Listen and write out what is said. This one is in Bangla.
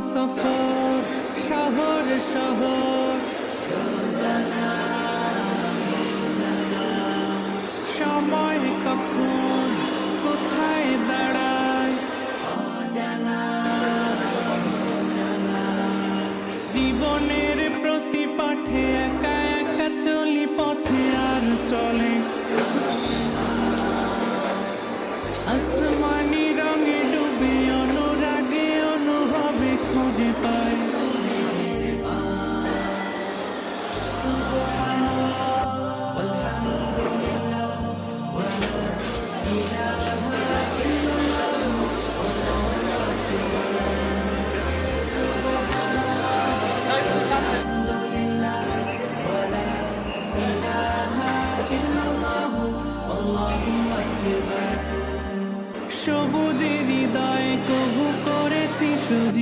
সফর শহর শহর। সময় কখন কোথায় দাঁড়ায়? জীবনের সবুজের হৃদয় কবু করেছি সুজি